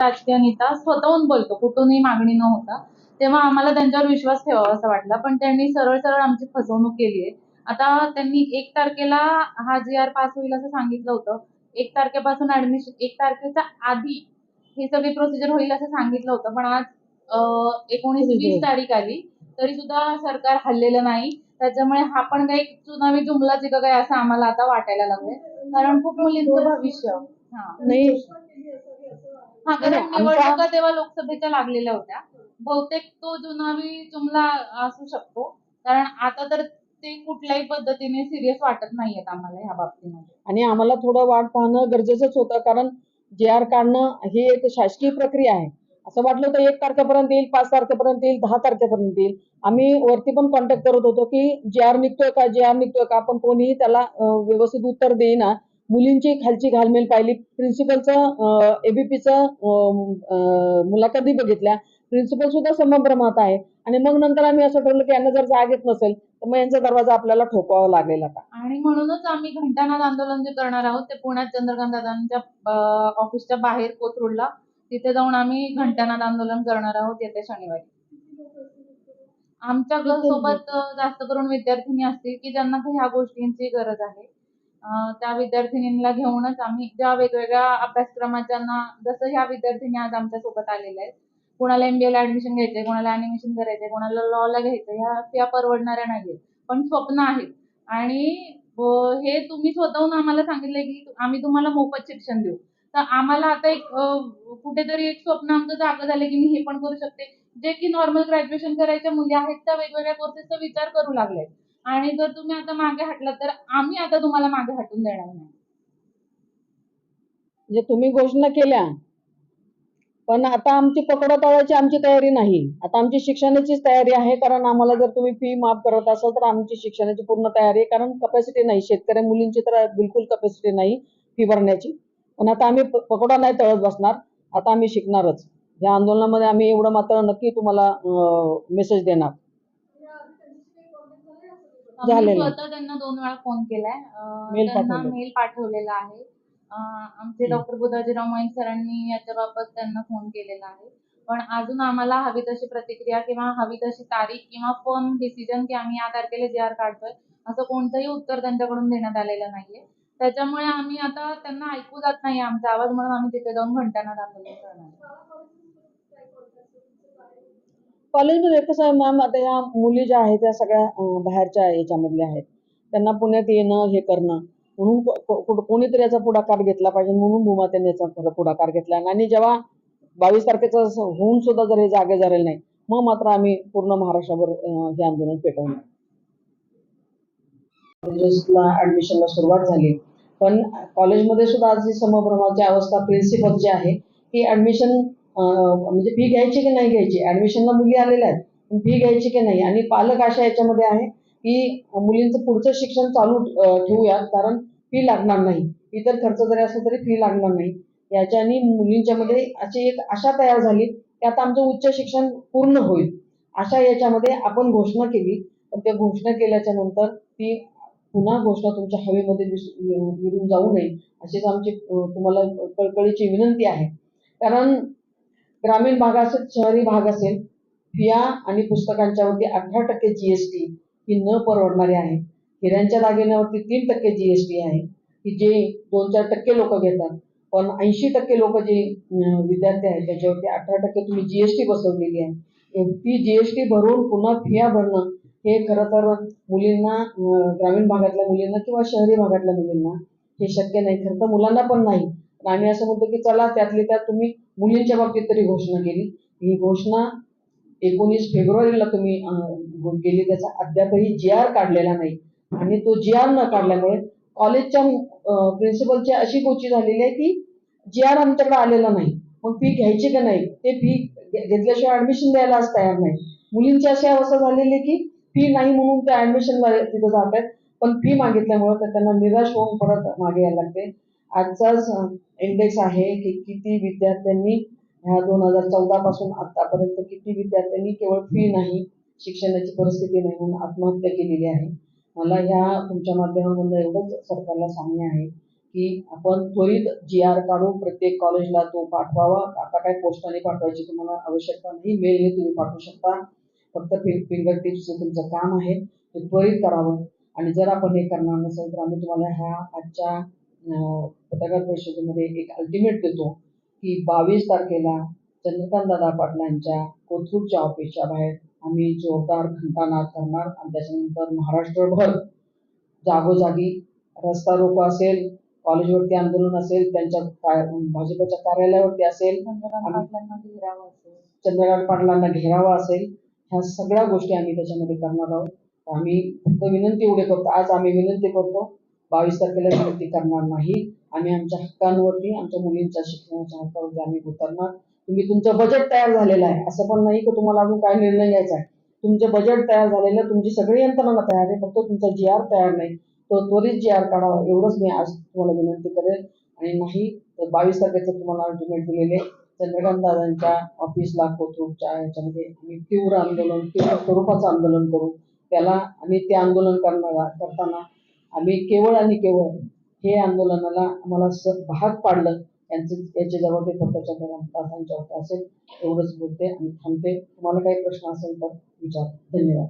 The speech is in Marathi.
राजकीय नेता स्वतःहून बोलतो कुठूनही मागणी न होता. तेव्हा आम्हाला त्यांच्यावर विश्वास ठेवावा असं वाटला पण त्यांनी सरळ सरळ आमची फसवणूक केली आहे. आता त्यांनी एक तारखेला हा जी आर पास होईल असं सांगितलं होतं. एक तारखेपासून ऍडमिशन एक तारखेच्या आधी ही सगळी प्रोसिजर होईल असं सांगितलं होतं पण आज एकोणीस वीस तारीख आली तरी सुद्धा सरकार हल्लेलं नाही. त्याच्यामुळे हा पण काही चुनावी जुमलाच आहे का काय असं आम्हाला आता वाटायला लागलंय. कारण खूप मुलींचं भविष्य. हा. नाही. हा कारण नाही, आमचा- निवडणुका तेव्हा लोकसभेच्या लागलेल्या होत्या. बहुतेक तो जुनावी जुमला असू शकतो. कारण आता तर ते कुठल्याही पद्धतीने सिरियस वाटत नाहीयेत आम्हाला ह्या बाबतीमध्ये. आणि आम्हाला थोडं वाट पाहणं गरजेचंच होतं कारण जे आर काढणं ही एक शासकीय प्रक्रिया आहे. असं वाटलं होतं एक तारखेपर्यंत येईल पाच तारखेपर्यंत येईल दहा तारखेपर्यंत येईल. आम्ही वरती पण कॉन्टॅक्ट करत होतो की जे आर निघतोय का जे आर निघतोय का पण कोणीही त्याला अं, व्यवस्थित उत्तर देईना. मुलींची खालची घालमेल पाहिली. प्रिन्सिपलचं एबीपीचं मुलाखती बघितल्या. प्रिन्सिपल सुद्धा संभ्रमात आहे. आणि मग नंतर आम्ही असं ठरवलं की यांना जर जाग येत नसेल तर मग यांचा दरवाजा आपल्याला ठोकवावा लागेल आता. आणि म्हणूनच आम्ही घंटानाद आंदोलन जे करणार आहोत ते पुण्यात चंद्रकांत दादांच्या ऑफिसच्या बाहेर कोथरूडला. तिथे जाऊन आम्ही घंटानाद आंदोलन करणार आहोत येत्या शनिवारी. आमच्यासोबत जास्त करून विद्यार्थिनी असतील की ज्यांना ह्या गोष्टींची गरज आहे. त्या विद्यार्थिनींना घेऊनच आम्ही ज्या वेगवेगळ्या अभ्यासक्रमाच्यांना जसं ह्या विद्यार्थिनी आज आमच्यासोबत आलेल्या आहेत कोणाला बी एला ऍडमिशन घ्यायचंय कोणाला ॲनिमेशन करायचंय कोणाला लॉला घ्यायचं ह्या त्या परवडणाऱ्या नाहीयेत. पण स्वप्न आहेत. आणि हे तुम्ही स्वतःहून आम्हाला सांगितलंय की आम्ही तुम्हाला मोफत शिक्षण देऊ. तर आम्हाला आता एक कुठेतरी एक स्वप्न आमचं जागं झालं की मी हे पण करू शकते. जे की नॉर्मल ग्रॅज्युएशन करायच्या मुली आहेत त्या वेगवेगळ्या कोर्सेसचा विचार करू लागले आणि जर तुम्ही आता मागे हटलात तर आम्ही आता तुम्हाला मागे हटून देणार नाही. म्हणजे तुम्ही घोषणा केल्या पण आता आमची पकडा तळायची आमची तयारी नाही. आता आमची शिक्षणाचीच तयारी आहे कारण आम्हाला जर तुम्ही फी माफ करत असाल तर आमची शिक्षणाची पूर्ण तयारी आहे कारण कपॅसिटी नाही. शेतकऱ्या मुलींची तर बिलकुल कपॅसिटी नाही फी भरण्याची. पण आता आम्ही पकडा नाही तळत बसणार आता आम्ही शिकणारच. या आंदोलनामध्ये आम्ही एवढं मात्र नक्की तुम्हाला मेसेज देणार. आम्ही झालेलं आहे. स्वतः त्यांना दोन वेळा फोन केलाय. अं, त्यांना पाठवले. मेल पाठवलेला आहे. अं, आमचे डॉक्टर बुधाजीराव मोहित सरांनी याच्याबाबत त्यांना फोन केलेला आहे. पण अजून आम्हाला हवी तशी प्रतिक्रिया किंवा हवी तशी तारीख किंवा फर्म डिसिजन की आम्ही या तारखेला जे आर काढतोय असं कोणतंही उत्तर त्यांच्याकडून देण्यात आलेलं नाहीये. त्याच्यामुळे आम्ही आता त्यांना ऐकू जात नाही आमचा आवाज म्हणून आम्ही तिथे जाऊन घंटानाद आंदोलन करणार कॉलेजमध्ये कसं आहे मॅम आता या मुली ज्या आहेत त्या सगळ्या बाहेरच्या याच्यामधल्या आहेत. त्यांना पुण्यात येणं हे करणं म्हणून कोणीतरी याचा पुढाकार घेतला पाहिजे म्हणून भूमातेने याचा पुढाकार घेतला. आणि जेव्हा बावीस तारखेचा होऊन सुद्धा जर हे जागे झालेले नाही मग मात्र आम्ही पूर्ण महाराष्ट्रावर हे आंदोलन पेटवणार. कॉलेजेसला ऍडमिशनला सुरुवात झाली. पण कॉलेजमध्ये सुद्धा आज ही समभ्रमाची अवस्था प्रिन्सिपल जी आहे ती ऍडमिशन म्हणजे फी घ्यायची की नाही घ्यायची? ऍडमिशनला मुली आलेल्या आहेत पण फी घ्यायची की नाही? आणि पालक अशा याच्यामध्ये आहे की मुलींचं पुढचं शिक्षण चालू ठेवूया ठेवूयात कारण फी लागणार नाही. इतर खर्च जरी असला तरी फी लागणार नाही. याच्याने मुलींच्या मध्ये अशी एक आशा तयार झाली की आता आमचं उच्च शिक्षण पूर्ण होईल. अशा याच्यामध्ये आपण घोषणा केली. पण त्या घोषणा केल्याच्यानंतर ती पुन्हा घोषणा तुमच्या हवेमध्ये वि- विरून जाऊ नये अशीच आमची तुम्हाला कळकळीची विनंती आहे. कारण ग्रामीण भाग असेल शहरी भाग असेल फिया आणि पुस्तकांच्यावरती अठरा टक्के जीएसटी ही न परवडणारी आहे. हिऱ्यांच्या दागिन्यावरती तीन टक्के जीएसटी आहे. की जे दोन चार टक्के लोक घेतात पण ऐंशी टक्के लोक जे विद्यार्थी आहेत त्याच्यावरती अठरा टक्के तुम्ही जीएसटी बसवलेली आहे ती जीएसटी भरून पुन्हा फिया भरणं हे खरं तर मुलींना ग्रामीण भागातल्या मुलींना किंवा शहरी भागातल्या मुलींना हे शक्य नाही. खरं तर मुलांना पण नाही. पण आम्ही असं म्हणतो की चला त्यातली त्यात तुम्ही मुलींच्या बाबतीत तरी घोषणा केली. ही घोषणा एकोणीस फेब्रुवारीला तुम्ही केली. त्याचा अद्यापही जी आर काढलेला नाही. आणि तो जी आर न काढल्यामुळे कॉलेजच्या प्रिन्सिपलची अशी गोची झालेली आहे की जी आर आमच्याकडे आलेला नाही. मग फी घ्यायची का नाही? ते फी घेतल्याशिवाय ऍडमिशन द्यायला तयार नाही. मुलींची अशी अवस्था झालेली आहे की फी नाही म्हणून त्या ऍडमिशनला तिथं जात आहेत पण फी मागितल्यामुळे त्यांना निराश होऊन परत मागे यायला लागते. आजचाच इंडेक्स आहे की किती विद्यार्थ्यांनी ह्या दोन हजार चौदा पासून आतापर्यंत किती विद्यार्थ्यांनी केवळ फी नाही शिक्षणाची परिस्थिती नाही म्हणून आत्महत्या केलेली आहे. मला ह्या तुमच्या माध्यमामधून एवढंच सरकारला सांगणे आहे की आपण त्वरित जी आर काढून प्रत्येक कॉलेजला तो पाठवावा. आता काय पोस्टाने पाठवायची तुम्हाला आवश्यकता नाही मेलने तुम्ही पाठवू शकता. फक्त फिंगर टिप्सचं तुमचं काम आहे ते त्वरित करावं. आणि जर आपण हे करणार नसेल तर आम्ही तुम्हाला ह्या आजच्या पत्रकार परिषदेमध्ये एक अल्टिमेट देतो की बावीस तारखेला चंद्रकांत दादा पाटलांच्या कोथरूडच्या ऑफिसच्या बाहेर आम्ही जोरदार घंटानाद करणार आणि त्याच्यानंतर महाराष्ट्रभर जागोजागी रस्ता रोको असेल कॉलेजवरती आंदोलन असेल त्यांच्या भाजपच्या कार्यालयावरती असेल चंद्रकांत पाटलांना घेरावं असेल. चंद्रकांत पाटलांना घेरावा असेल ह्या सगळ्या गोष्टी आम्ही त्याच्यामध्ये करणार आहोत. तर आम्ही फक्त विनंती एवढे करतो आज आम्ही विनंती करतो बावीस तारखेला विनंती करणार नाही. आम्ही आमच्या हक्कांवरती आमच्या मुलींच्या शिक्षणाच्या हक्कावरती आम्ही उतरणार. तुम्ही तुमचं बजेट तयार झालेलं आहे. असं पण नाही की तुम्हाला अजून काय निर्णय घ्यायचा आहे. तुमचं बजेट तयार झालेलं आहे, तुमची सगळी यंत्रणा तयार आहे. फक्त तुमचा जी आर तयार नाही. तो त्वरित जी आर काढावा. एवढंच मी आज तुम्हाला विनंती करेन आणि नाही तर बावीस तारखेचं तुम्हाला अल्टिमेट दिलेले चंद्रकांत दादांच्या ऑफिसला कोथरूडच्या याच्यामध्ये आम्ही तीव्र आंदोलन तीव्र स्वरूपाचं आंदोलन करू. त्याला आणि ते आंदोलन करणारा करताना आम्ही केवळ आणि केवळ हे आंदोलनाला आम्हाला भाग पाडलं. यांचं याची जबाबदारी फक्त चंद्रकांतांच्या होते असेल एवढंच बोलते आणि थांबते. तुम्हाला काही प्रश्न असेल तर विचार. धन्यवाद.